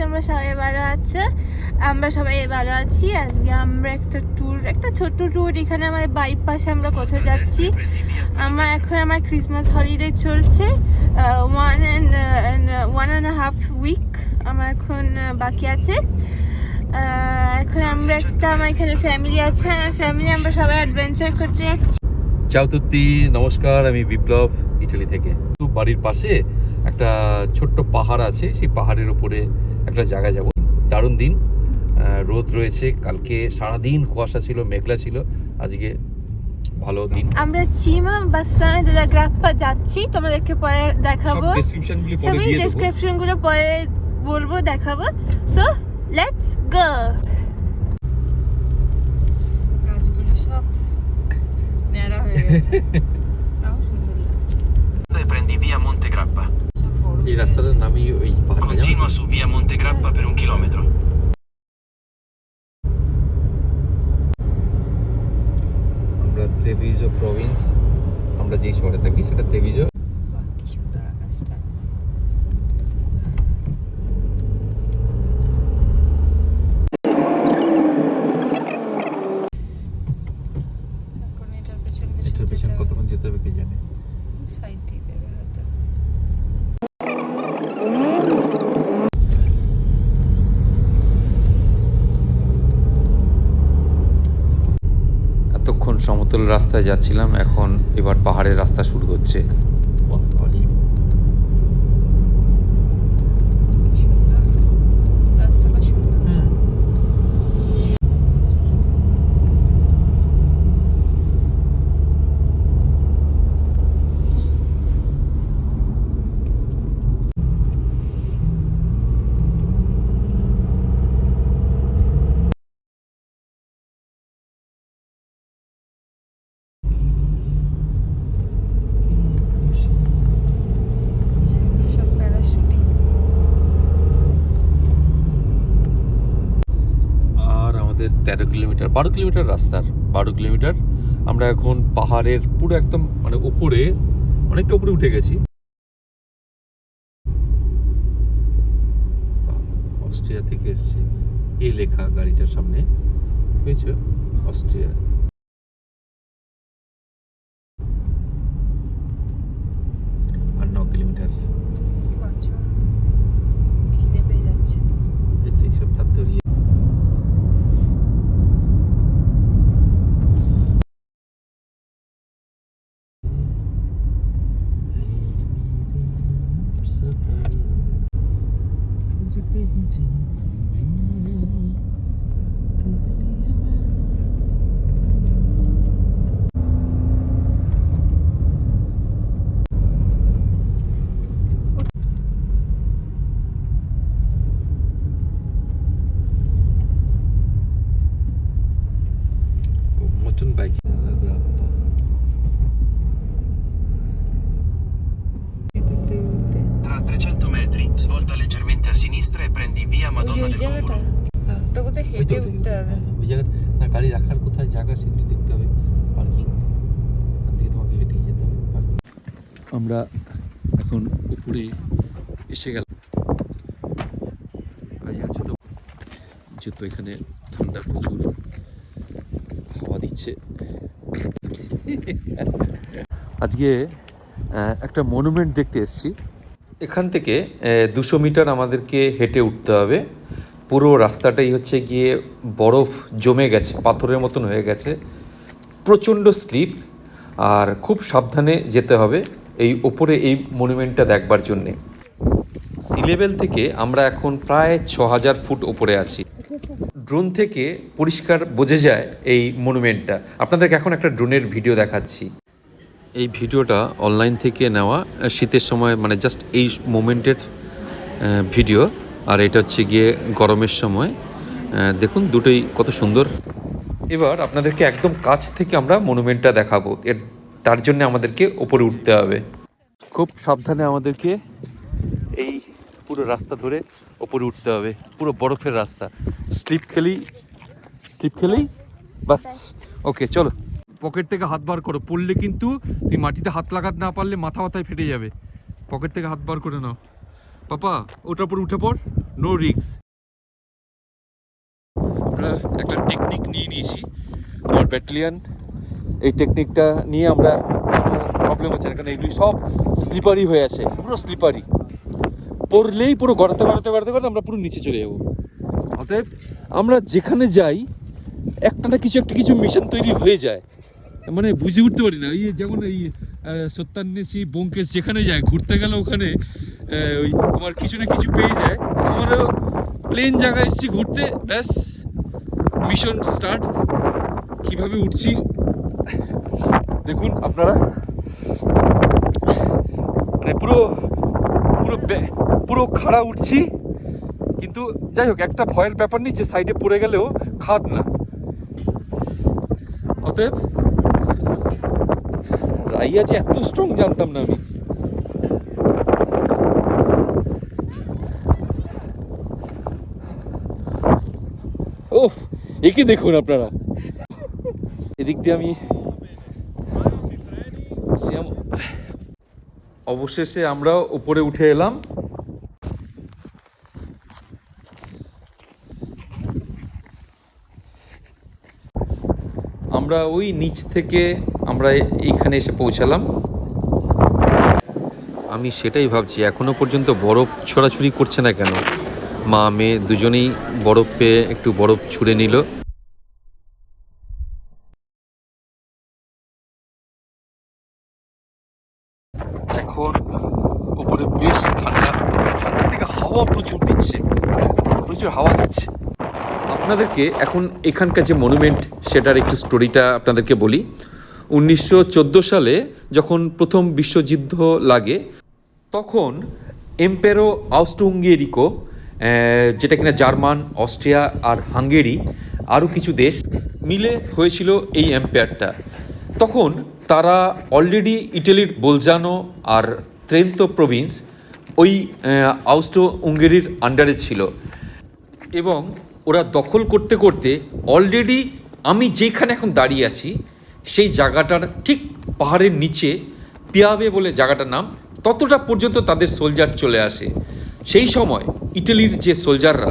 তোমরা সবাই ভালো আছো? আমরা সবাই ভালো আছি। আজকে আমরা একটা ট্যুর একটা ছোট্ট ট্যুর এখানে আমাদের বাড়ির পাশে আমরা কোথাও যাচ্ছি? আমার এখন আমার ক্রিসমাস হলিডে চলছে। One and one and half week আমার এখন বাকি আছে। এখন আমরা একটা আমার এখানে ফ্যামিলি আছে। আমার ফ্যামিলি আমরা সবাই অ্যাডভেঞ্চার করতে যাচ্ছি। চাও তুত্তি নমস্কার আমি বিপ্লব ইটালি থেকে। তো বাড়ির পাশে একটা ছোট্ট পাহাড় আছে সেই পাহাড়ের উপরে একটা জায়গা যাব। দারুণ দিন। রোদ রয়েছে কালকে সারাদিন কুয়াশা ছিল মেঘলা ছিল আজকে ভালো দিন। আমরা চিমা বাসায় দাদা গ্রাপ্পা যাচ্ছি তোমাদেরকে পরে দেখাবো। ডেসক্রিপশনগুলি পরে সবই ডেসক্রিপশনগুলো পরে বলব দেখাবো। সো লেটস গো গাছগুলো সব ন্যাড়া হয়ে গেছে তাও সুন্দর লাগছে e prendi via Montegrappa. সব বড় এই রাস্তাটার নামই ওই পাহাড়টা? Continua su via Montegrappa per un chilometro. আমরা ত্রেভিজো প্রভিন্স আমরা যেই শহরে থাকি সেটা ত্রেভিজো বাহ, কি সুন্দর আকাশটা এখন এটার পেছন এটার পেছনে কতক্ষণ যেতে হবে কে জানে সাইড দিয়ে দেবে হয়তো এতক্ষণ সমতল রাস্তায় যাচ্ছিলাম এখন এবার পাহাড়ের রাস্তা শুরু হচ্ছে বাহ, ভালোই। সুন্দর রাস্তাটা সুন্দর হুম। সব প্যারাশুটিং আর আমাদের তেরো কিলোমিটার, বারো কিলোমিটার রাস্তার, বারো কিলোমিটার। আমরা এখন পাহাড়ের পুরো একদম মানে উপরে, অনেকটা উপরে উঠে গেছি। অস্ট্রিয়া থেকে এসছে। এই লেখা গাড়িটার সামনে। বুঝেছ? অস্ট্রিয়া আর ন কিলোমিটার বাঁচো খিদে পেয়ে যাচ্ছে এই তো এইসব তাত্তরিয়ে mountain biking alla grappa. তুলতে তুলতে Tra 300 metri, svolta sinistra e prendi via Madonna ওই del জায়গাটা ওটা কোথায় হেঁটে উঠতে হবে ওই জায়গাটা না গাড়ি রাখার কোথায় জায়গা সেগুলি দেখতে হবে পার্কিং ওখান থেকে তোমাকে হেঁটেই যেতে হবে পার্কিং আমরা এখন উপরে এসে গেলাম। জুতো এখানে ঠান্ডা প্রচুর হাওয়া দিচ্ছে। আজকে একটা মনুমেন্ট দেখতে এসেছি। এখান থেকে দুশো মিটার আমাদেরকে হেঁটে উঠতে হবে। পুরো রাস্তাটাই হচ্ছে গিয়ে বরফ জমে গেছে, পাথরের মতন হয়ে গেছে। প্রচণ্ড স্লিপ, আর খুব সাবধানে যেতে হবে এই ওপরে এই মনুমেন্টটা দেখবার জন্যে। সি লেভেল থেকে আমরা এখন প্রায় ছ হাজার ফুট ওপরে আছি। ড্রোন থেকে পরিষ্কার বোঝা যায় এই মনুমেন্টটা। আপনাদেরকে এখন একটা ড্রোনের ভিডিও দেখাচ্ছি। এই ভিডিওটা অনলাইন থেকে নেওয়া শীতের সময় মানে জাস্ট এই মোমেন্টের ভিডিও। আর এটা হচ্ছে গিয়ে গরমের সময়। দেখুন দুটোই কত সুন্দর। এবার আপনাদেরকে একদম কাছ থেকে আমরা মনুমেন্টটা দেখাবো। এর, তার জন্য আমাদেরকে ওপরে উঠতে হবে। খুব সাবধানে আমাদেরকে এই পুরো রাস্তা ধরে ওপরে উঠতে হবে। পুরো বরফের রাস্তা। স্লিপ খেলেই স্লিপ খেলেই বাস। ওকে, চলো। পকেট থেকে হাত বার করো। পড়লে কিন্তু তুমি মাটিতে হাত লাগাতে না পারলে মাথা মাথায় ফেটে যাবে। পকেট থেকে হাত বার করে নাও। পাপা, ওটার উপর উঠে পড়। নো রিক্স আমরা একটা টেকনিক নিয়ে নিয়েছি। আমার ব্যাটালিয়ান এই টেকনিকটা নিয়ে আমরা প্রবলেম হচ্ছে। কারণ এগুলি সব স্লিপারি হয়ে আছে। পুরো স্লিপারি পড়লেই পুরো গড়াতে গড়াতে গড়াতে গড়াতে আমরা পুরো নিচে চলে যাব। অতএব আমরা যেখানে যাই একটা না কিছু একটা কিছু মিশন তৈরি হয়ে যায়। মানে বুঝে উঠতে পারি না। এই যেমন এই সত্যান্বেষী ব্যোমকেশ যেখানে যায়, ঘুরতে গেলে ওখানে ওই তোমার কিছু না কিছু পেয়ে যায়। আমারও প্লেন জায়গায় এসেছি ঘুরতে, ব্যাস মিশন স্টার্ট কীভাবে উঠছি? দেখুন আপনারা। মানে পুরো পুরো পুরো খাড়া উঠছি। কিন্তু যাই হোক, একটা ভয়ের ব্যাপার নেই, যে সাইডে পড়ে গেলেও খাদ না। অতএব রাইয়া যে এত স্ট্রং জানতাম না আমি। ও একে দেখুন আপনারা। এদিক দিয়ে আমি অবশেষে আমরা উপরে উঠে এলাম। আমরা ওই নিচ থেকে আমরা এইখানে এসে পৌঁছালাম। আমি সেটাই ভাবছি এখনও পর্যন্ত বরফ ছোড়াছুড়ি করছে না কেন? মা, মেয়ে দুজনেই বরফ পেয়ে একটু বরফ ছুঁড়ে নিল এখন উপরে বেশ ঠান্ডা ঠান্ডা থেকে হাওয়া প্রচুর দিচ্ছে প্রচুর হাওয়া দিচ্ছে আপনাদেরকে এখন এখানকার যে মনুমেন্ট সেটার একটু স্টোরিটা আপনাদেরকে বলি। উনিশশো চোদ্দ সালে যখন প্রথম বিশ্বযুদ্ধ লাগে, তখন এম্পেরো আউস্ট্রোঙ্গেরিকো যেটা কিনা জার্মান, অস্ট্রিয়া আর হাঙ্গেরি, আরও কিছু দেশ মিলে হয়েছিল এই এম্পায়ারটা তখন তারা অলরেডি ইটালির বোলজানো আর ত্রেন্তো প্রভিন্স ওই আউস্ট্রো উঙ্গেরির আন্ডারে ছিল। এবং ওরা দখল করতে করতে অলরেডি আমি যেখানে এখন দাঁড়িয়ে আছি, সেই জায়গাটার ঠিক পাহাড়ের নিচে, পিয়াবে বলে জায়গাটার নাম, ততটা পর্যন্ত তাদের সোলজার চলে আসে। সেই সময় ইটালির যে সোলজাররা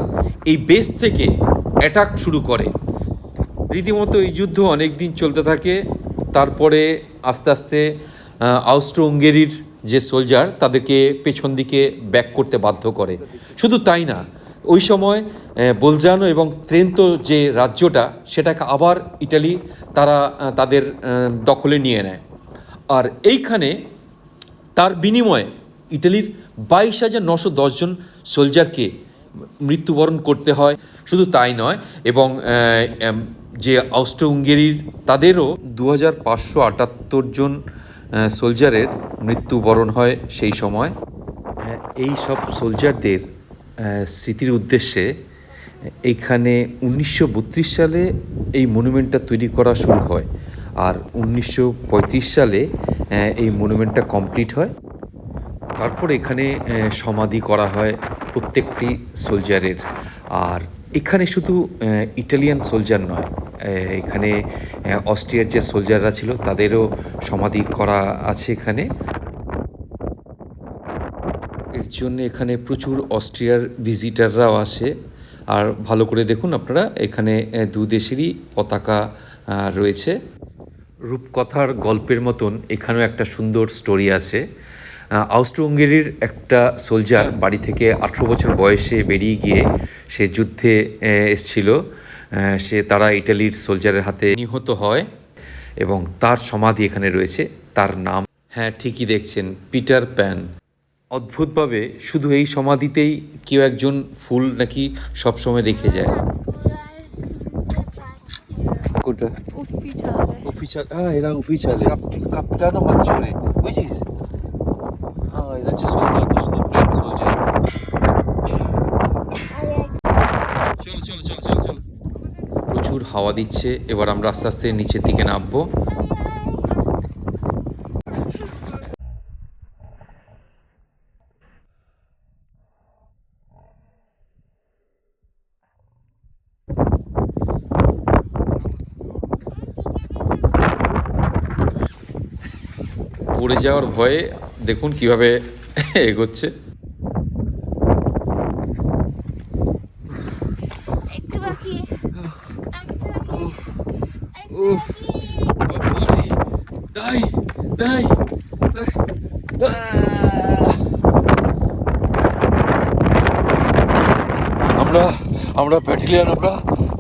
এই বেস থেকে অ্যাটাক শুরু করে। রীতিমতো এই যুদ্ধ অনেক দিন চলতে থাকে, তারপরে আস্তে আস্তে আউস্ট্রো উঙ্গেরির যে সোলজার তাদেরকে পেছন দিকে ব্যাক করতে বাধ্য করে। শুধু তাই না ওই সময় বোলজানো এবং ত্রেন্তো যে রাজ্যটা, সেটাকে আবার ইটালি তারা তাদের দখলে নিয়ে নেয়। আর এইখানে তার বিনিময়ে ইটালির বাইশ হাজার নশো দশজন সোলজারকে মৃত্যুবরণ করতে হয়। শুধু তাই নয়, এবং যে অস্ট্রো উঙ্গেরির তাদেরও দু হাজার পাঁচশো আটাত্তর জন সোলজারের মৃত্যুবরণ হয় সেই সময়। এই সব সোলজারদের স্মৃতির উদ্দেশ্যে এইখানে উনিশশো বত্রিশ সালে এই মনুমেন্টটা তৈরি করা শুরু হয় আর উনিশশো পঁয়ত্রিশ সালে এই মনুমেন্টটা কমপ্লিট হয়। তারপর এখানে সমাধি করা হয় প্রত্যেকটি সোলজারের। আর এখানে শুধু ইটালিয়ান সোলজার নয় এখানে অস্ট্রিয়ার যে সোলজাররা ছিল তাদেরও সমাধি করা আছে এখানে। জন্য এখানে প্রচুর অস্ট্রিয়ার ভিজিটাররাও আসে। আর ভালো করে দেখুন আপনারা, এখানে দু দেশেরই পতাকা রয়েছে। রূপকথার গল্পের মতন এখানেও একটা সুন্দর স্টোরি আছে। আউস্ট্রো উঙ্গেরির একটা সোলজার বাড়ি থেকে আঠেরো বছর বয়সে বেরিয়ে গিয়ে সে যুদ্ধে এসছিল। সে তারা ইটালির সোলজারের হাতে নিহত হয় এবং তার সমাধি এখানে রয়েছে। তার নাম হ্যাঁ ঠিকই দেখছেন, পিটার প্যান। অদ্ভুতভাবে শুধু এই সমাধিতেই কেউ একজন ফুল নাকি সবসময় রেখে যায়। কোনটা? শুধু প্লেন সোলজার চলো চলো চলো চলো চলো। প্রচুর হাওয়া দিচ্ছে এবার আমরা আস্তে আস্তে নিচের দিকে নামবো। পড়ে যাওয়ার ভয়ে দেখুন কীভাবে এগোচ্ছে। Dai, dai, dai. আমরা আমরা ব্যাটেলিয়ান আমরা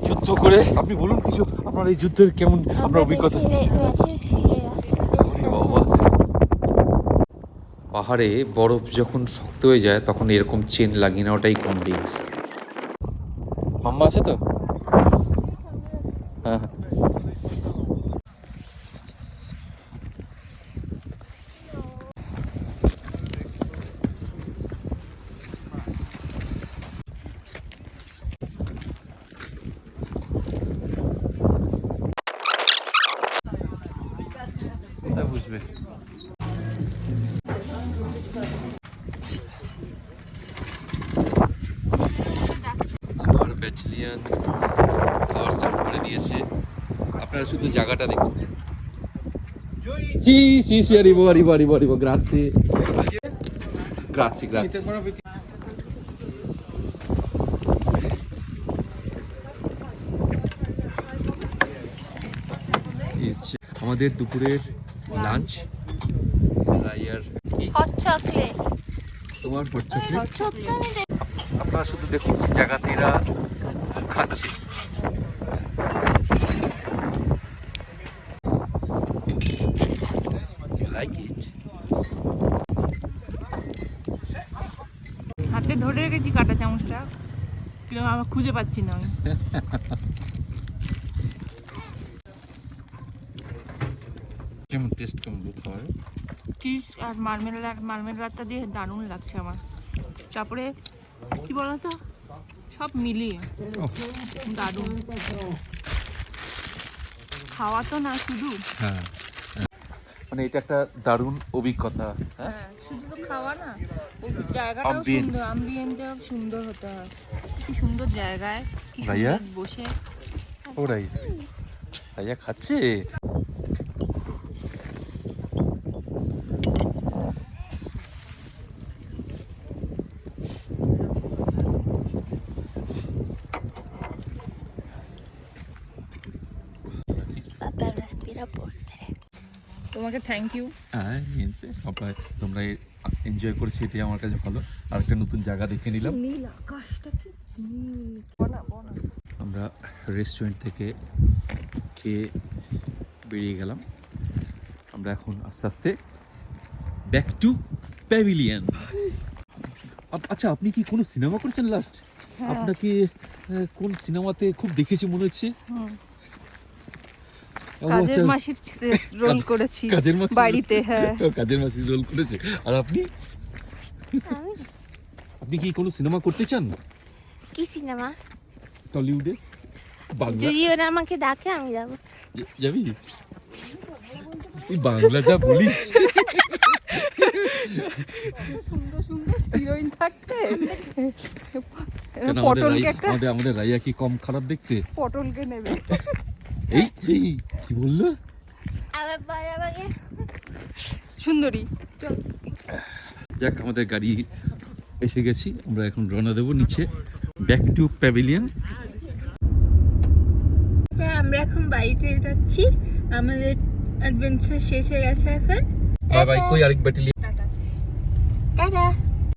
যুদ্ধ করে আপনি বলুন কিছু আপনার এই যুদ্ধের কেমন আমরা অভিজ্ঞতা? পাহাড়ে বরফ যখন শক্ত হয়ে যায়, তখন এরকম চেন লাগিয়ে নেওয়াটাই কম রিক্স মাম্মা আছে তো? হ্যাঁ। ব্যাটালিয়ান খাওয়ার স্টার্ট করে দিয়েছে। আপনারা শুধু জায়গাটা দেখুন। Sì, sì, sì, arrivo, arrivo, arrivo, arrivo, grazie. Grazie, grazie. আমাদের দুপুরের লাঞ্চ রাইয়ার হট চকলেট তোমার হট চকলেট আপনারা শুধু দেখুন জায়গাতে এরা খাচ্ছে। হাতে ধরে রেখেছি কাটা চামচটা। কিন্তু আমার খুঁজে পাচ্ছি না আমি। কেমন টেস্ট কেমন খাবার চিজ আর মার্মেলার মার্মেলারটা দিয়ে দারুণ লাগছে আমার। তারপরে কি বলতো? সব মিলিয়ে। দারুণ। খাওয়া তো না শুধু। হ্যাঁ মানে এটা একটা দারুণ অভিজ্ঞতা হ্যাঁ? হ্যাঁ শুধু তো খাওয়া না জায়গাটাও সুন্দর আম্বিয়েন্টটাও সুন্দর হতে হয়। কি সুন্দর জায়গায় কি ভাইয়া? বসে। ওরাই ভাইয়া খাচ্ছে? তোমাকে থ্যাংক ইউ হ্যাঁ সবাই তোমরা এনজয় করেছি এটাই আমার কাছে ভালো। আর একটা নতুন জায়গা দেখে নিলাম। নীল আকাশটা কি আমরা রেস্টুরেন্ট থেকে খেয়ে বেরিয়ে গেলাম। আমরা এখন আস্তে আস্তে ব্যাক টু প্যাভিলিয়ন আচ্ছা আপনি কি কোনো সিনেমা করেছেন লাস্ট আপনাকে কোন সিনেমাতে খুব দেখেছি মনে হচ্ছে? কাজের আচ্ছা, মাসির রোল করেছি কাজের মাসি বাড়িতে হ্যাঁ। ও, কাজের মাসি রোল করেছে। আর আপনি? আপনি কি কোনো সিনেমা করতে চান? কি সিনেমা? টলিউডে বাংলা যদি ওরা আমাকে ডাকে আমি যাব। যাবি? তুই বাংলা যা বলিস। আমাদের রাইয়া কি কম খারাপ দেখতে? পটলকে নেবে। এই এই কি বলল? আবার পরে আমাকে। সুন্দরী চল। যাক আমাদের গাড়ি এসে গেছি। আমরা এখন রওনা দেবো নিচে। ব্যাক টু প্যাভিলিয়ন হ্যাঁ আমরা এখন বাড়িতে যাচ্ছি। আমাদের অ্যাডভেঞ্চার শেষ হয়ে গেছে এখন। বাই বাই কই আরেক ব্যাটালিয়ন